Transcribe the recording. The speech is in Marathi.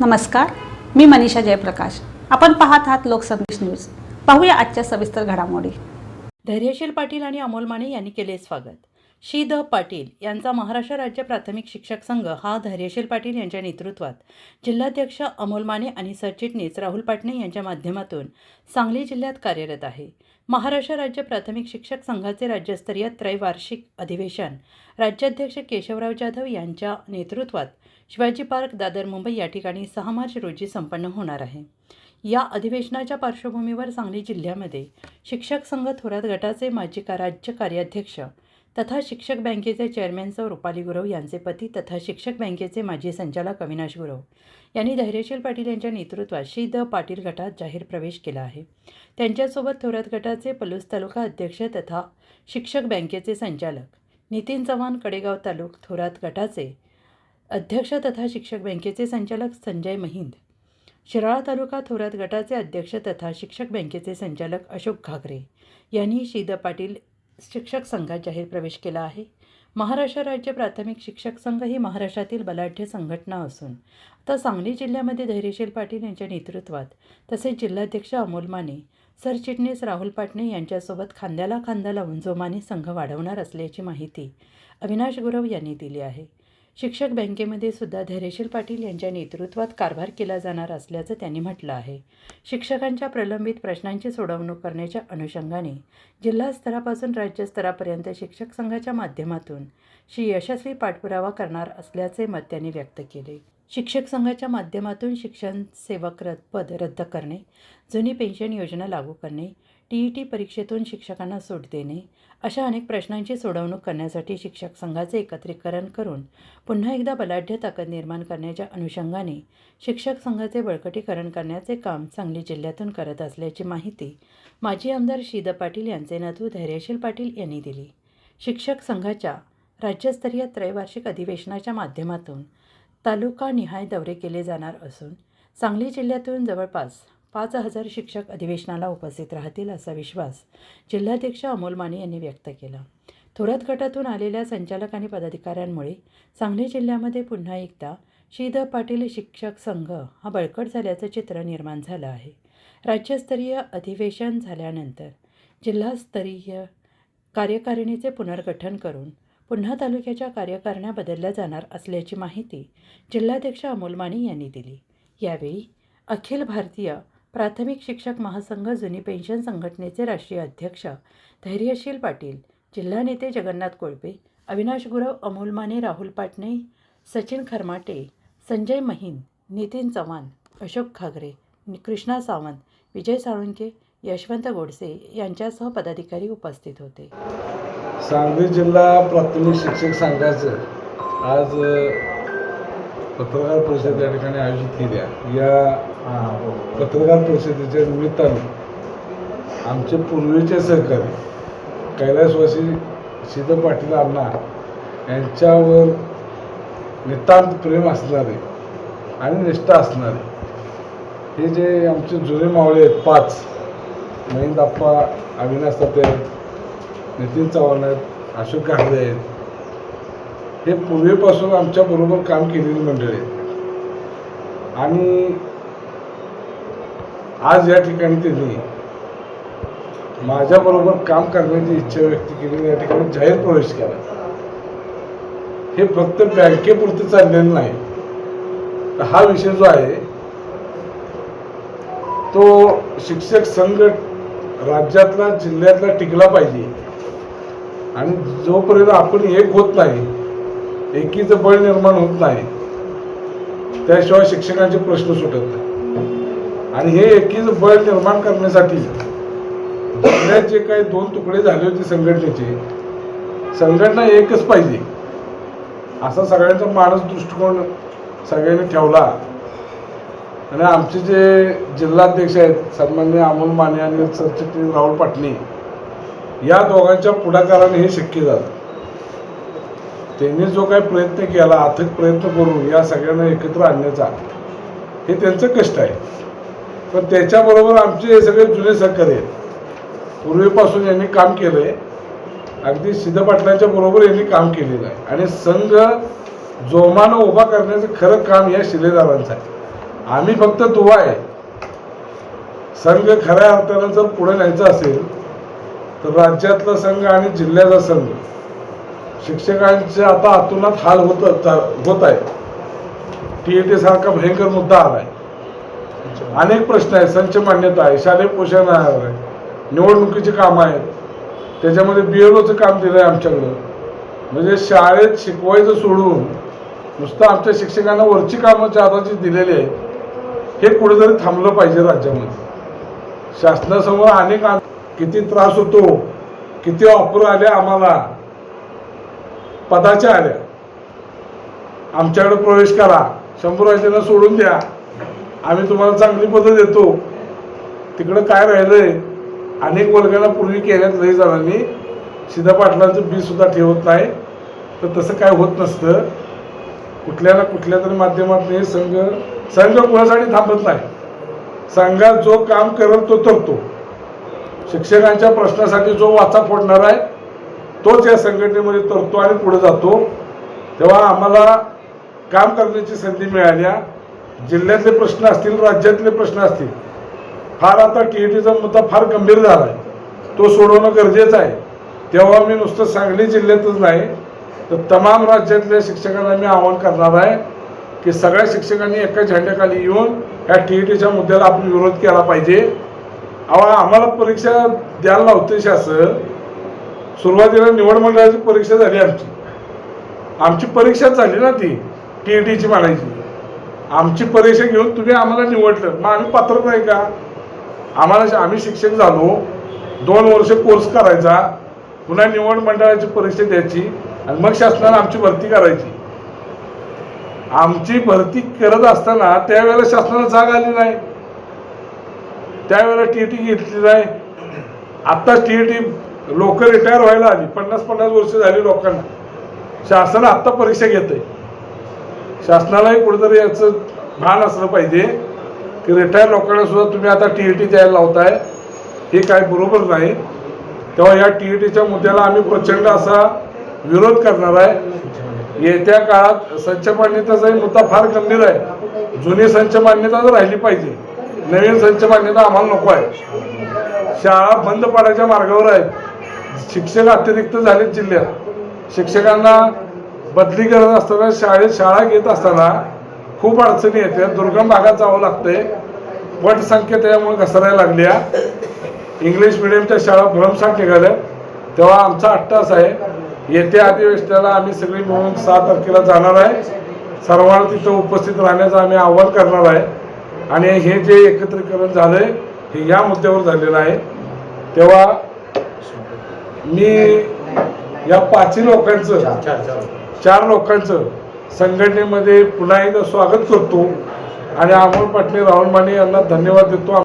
नमस्कार मी मनीषा जयप्रकाश. आपण पाहत आहात लोकसंदेश न्यूज. पाहूया आजच्या सविस्तर घडामोडी. धैर्यशील पाटील आणि अमोल माने यांनी केले स्वागत. शी द पाटील यांचा महाराष्ट्र राज्य प्राथमिक शिक्षक संघ हा धैर्यशील पाटील यांच्या नेतृत्वात. जिल्हाध्यक्ष अमोल माने आणि सरचिटणीस राहुल पाटणे यांच्या माध्यमातून सांगली जिल्ह्यात कार्यरत आहे. महाराष्ट्र राज्य प्राथमिक शिक्षक संघाचे राज्यस्तरीय त्रैवार्षिक अधिवेशन. राज्याध्यक्ष केशवराव जाधव यांच्या नेतृत्वात शिवाजी पार्क दादर मुंबई या ठिकाणी सहा मार्च रोजी संपन्न होणार आहे. या अधिवेशनाच्या पार्श्वभूमीवर सांगली जिल्ह्यामध्ये शिक्षक संघ थोरात गटाचे माजी का राज्य कार्याध्यक्ष तथा शिक्षक बँकेचे चेअरमॅन सौ रुपाली गुरव यांचे पती तथा शिक्षक बँकेचे माजी संचालक अविनाश गुरव यांनी धैर्यशील पाटील यांच्या नेतृत्वात श्री द पाटील गटात जाहीर प्रवेश केला आहे. त्यांच्यासोबत थोरात गटाचे पलूस तालुका अध्यक्ष तथा शिक्षक बँकेचे संचालक नितीन चव्हाण कडेगाव तालुक थोरात गटाचे अध्यक्ष तथा शिक्षक बँकेचे संचालक संजय महिंद शिराळा तालुका थोरात गटाचे अध्यक्ष तथा शिक्षक बँकेचे संचालक अशोक घागरे यांनी शीद पाटील शिक्षक संघात जाहीर प्रवेश केला आहे. महाराष्ट्र राज्य प्राथमिक शिक्षक संघ ही महाराष्ट्रातील बलाढ्य संघटना असून आता सांगली जिल्ह्यामध्ये धैर्यशील पाटील यांच्या नेतृत्वात तसेच जिल्हाध्यक्ष अमोल माने सरचिटणीस राहुल पाटणे यांच्यासोबत खांद्याला खांदा लावून जोमाने संघ वाढवणार असल्याची माहिती अविनाश गुरव यांनी दिली आहे. शिक्षक बँकेमध्ये सुद्धा धैर्यशील पाटील यांच्या नेतृत्वात कारभार केला जाणार असल्याचं त्यांनी म्हटलं आहे. शिक्षकांच्या प्रलंबित प्रश्नांची सोडवणूक करण्याच्या अनुषंगाने जिल्हा स्तरापासून राज्यस्तरापर्यंत शिक्षक संघाच्या माध्यमातून श्री यशस्वी पाठपुरावा करणार असल्याचे मत त्यांनी व्यक्त केले. शिक्षक संघाच्या माध्यमातून शिक्षण सेवक रद पद रद्द करणे जुनी पेन्शन योजना लागू करणे टी ई टी परीक्षेतून शिक्षकांना सूट देणे अशा अनेक प्रश्नांची सोडवणूक करण्यासाठी शिक्षक संघाचे एकत्रीकरण करून पुन्हा एकदा बलाढ्य ताकद निर्माण करण्याच्या अनुषंगाने शिक्षक संघाचे बळकटीकरण करण्याचे काम सांगली जिल्ह्यातून करत असल्याची माहिती माजी आमदार शीद पाटील यांचे नातू धैर्यशील पाटील यांनी दिली. शिक्षक संघाच्या राज्यस्तरीय त्रैवार्षिक अधिवेशनाच्या माध्यमातून तालुका निहाय दौरे केले जाणार असून सांगली जिल्ह्यातून जवळपास पाच हजार शिक्षक अधिवेशनाला उपस्थित राहतील असा विश्वास जिल्हाध्यक्ष अमोल माने यांनी व्यक्त केला. थोरात गटातून आलेल्या संचालक आणि पदाधिकाऱ्यांमुळे सांगली जिल्ह्यामध्ये पुन्हा एकदा शीद पाटील शिक्षक संघ हा बळकट झाल्याचं चित्र निर्माण झालं आहे. राज्यस्तरीय अधिवेशन झाल्यानंतर जिल्हास्तरीय कार्यकारिणीचे पुनर्गठन करून पुन्हा तालुक्याच्या कार्यकारिण्या बदलल्या जाणार असल्याची माहिती जिल्हाध्यक्ष अमोल माने यांनी दिली. यावेळी अखिल भारतीय प्राथमिक शिक्षक महासंघ जुनी पेन्शन संघटनेचे राष्ट्रीय अध्यक्ष धैर्यशील पाटील जिल्हा नेते जगन्नाथ कोळपे अविनाश गुरव अमोल माने राहुल पाटणे सचिन खरमाटे संजय महिन नितीन चव्हाण अशोक खागरे कृष्णा सावंत विजय साळुंके यशवंत गोडसे यांच्यासह पदाधिकारी उपस्थित होते. सांगली जिल्हा प्राथमिक शिक्षक संघाचं आज पत्रकार परिषद या ठिकाणी आयोजित केल्या या हो, हो. पत्रकार परिषदेच्या निमित्तानं आमचे पूर्वीचे सहकारी कैलासवासी सिद्ध पाटील अण्णा यांच्यावर नितांत प्रेम असणारे आणि निष्ठा असणारे हे जे आमचे जुने मावळे आहेत पाच महेंद अप्पा अविनाश ताते नितीन चव्हाण आहेत अशोक गांधे आहेत हे पूर्वीपासून आमच्याबरोबर काम केलेली मंडळी आहेत. आणि आज या ठिकाणी त्यांनी माझ्याबरोबर काम करण्याची इच्छा व्यक्त केली या ठिकाणी जाहीर प्रवेश केला. हे फक्त बँकेपुरतं चाललेलं नाही. तर हा विषय जो आहे तो शिक्षक संघ राज्यातला जिल्ह्यातला टिकला पाहिजे. आणि जोपर्यंत आपण एक होत नाही एकीचं बळ निर्माण होत नाही त्याशिवाय शिक्षकांचे प्रश्न सुटत नाही. आणि हे एकीच बळ निर्माण करण्यासाठी जे काही दोन तुकडे झाले होते संघटनेचे. संघटना एकच पाहिजे. असा सगळ्यांचा माणूस दृष्टिकोन सगळ्यांनी ठेवला. आणि आमचे जे जिल्हाध्यक्ष आहेत सन्मान्य अमोल माने आणि सरचिटणीस राहुल पाटणे या दोघांच्या पुढाकाराने हे शक्य झालं. त्यांनी जो काही प्रयत्न केला अथक प्रयत्न करून या सगळ्यांना एकत्र आणण्याचा हे त्यांचं कष्ट आहे. पण त्याच्याबरोबर आमचे हे सगळे जुने सहकारी आहेत. पूर्वीपासून यांनी काम केलं आहे अगदी सिद्ध पाटलांच्या बरोबर यांनी काम केलेलं आहे. आणि संघ जोमानं उभा करण्याचं खरं काम या शिलेदारांचं आहे. आम्ही फक्त दुवा आहे. संघ खऱ्या अर्थानं जर पुढे न्यायचा असेल तर राज्यातला संघ आणि जिल्ह्याचा संघ शिक्षकांचे आता आतुनात हाल होत होत आहे. टी ए टी सारखा भयंकर मुद्दा आला आहे अनेक प्रश्न आहेत. संच मान्यता आहे. शालेय पोषण आहे. निवडणुकीची कामं आहेत. त्याच्यामध्ये बी एल ओचं काम दिलं आहे आमच्याकडं. म्हणजे शाळेत शिकवायचं सोडून नुसतं आमच्या शिक्षकांना वरची कामं जादाची दिलेली आहेत हे कुठेतरी थांबलं पाहिजे राज्यामध्ये. शासनासमोर अनेक किती त्रास होतो किती ऑफर आल्या आम्हाला पदाच्या आल्या. आमच्याकडे प्रवेश करा. शंभर वर्षांना सोडून द्या. आम्ही तुम्हाला चांगली पदं देतो. तिकडं काय राहिलंय? अनेक वर्गाला पूर्वी केल्यात लई जणांनी. सीधा पाटलांचं बी सुद्धा ठेवत नाही. तर तसं काय होत नसतं. कुठल्या ना कुठल्या तरी माध्यमातून हे संघ संघ कुणासाठी थांबत नाही. संघात जो काम करेल तो तरतो शिक्षकांच्या प्रश्नासाठी जो वाचा फोडणार आहे तोच या संघटनेमध्ये तरतो आणि पुढे जातो. तेव्हा आम्हाला काम करण्याची संधी मिळाल्या. जिल्ह्यातले प्रश्न असतील राज्यातले प्रश्न असतील फार आता टी ई टीचा मुद्दा फार गंभीर झाला आहे तो सोडवणं गरजेचं आहे. तेव्हा मी नुसतं सांगली जिल्ह्यातच नाही तर तमाम राज्यातल्या शिक्षकांना मी आवाहन करणार आहे की सगळ्या शिक्षकांनी एका झेंड्याखाली येऊन ह्या टी ई टीच्या मुद्द्याला आपण विरोध केला पाहिजे. अहो आम्हाला परीक्षा द्यायला लावते शासन. सुरुवातीला निवड मंडळाची परीक्षा झाली आमची. आमची परीक्षाच झाली ना ती टी ई टीची म्हणायची. आमची परीक्षा घेऊन तुम्ही आम्हाला निवडलं. मग आम्ही पात्र नाही का? आम्हाला आम्ही शिक्षक झालो. दोन वर्ष कोर्स करायचा. पुन्हा निवड मंडळाची परीक्षा द्यायची. आणि मग शासनाला आमची भरती करायची. आमची भरती करत असताना त्यावेळेला शासनाला जाग आली नाही. त्यावेळेला टी टी घेतली नाही. आत्ता टी टी लोक रिटायर व्हायला आली. पन्नास पन्नास वर्ष झाली लोकांना. शासन आत्ता परीक्षा घेत आहे शासनालाही कुठेतरी याचं भान असलं पाहिजे. की रिटायर लोकांना सुद्धा तुम्ही आता टी ई टी द्यायला लावताय. हे काय बरोबर नाही. तेव्हा या टी ई टीच्या मुद्द्याला आम्ही प्रचंड असा विरोध करणार आहे. येत्या काळात संच मान्यताचाही मुद्दा फार गंभीर आहे जुनी संच मान्यता तर राहिली पाहिजे. नवीन संच मान्यता आम्हाला नको आहे. शाळा बंद पाडायच्या मार्गावर आहेत. शिक्षक अतिरिक्त झालेत जिल्ह्यात. शिक्षकांना बदली करत असताना शाळेत शाळा घेत असताना खूप अडचणी येतात दुर्गम भागात जावं लागते. पटसंख्या त्यामुळे घसरायला लागल्या. इंग्लिश मिडियमच्या शाळा भरमसाठ निघाल्या. तेव्हा आमचा अट्टास आहे. येत्या अधिवेशनाला आम्ही सगळी मिळून सहा तारखेला जाणार आहे. सर्वांना तिथं उपस्थित राहण्याचं आम्ही आव्हान करणार आहे. आणि हे जे एकत्रीकरण झालंय हे या मुद्द्यावर झालेलं आहे. तेव्हा मी या पाचही लोकांचं चार लोकांचं संघटनेमध्ये पुन्हा एकदा स्वागत करतो. आणि अमोल पाटणे राहुल माने यांना धन्यवाद देतो.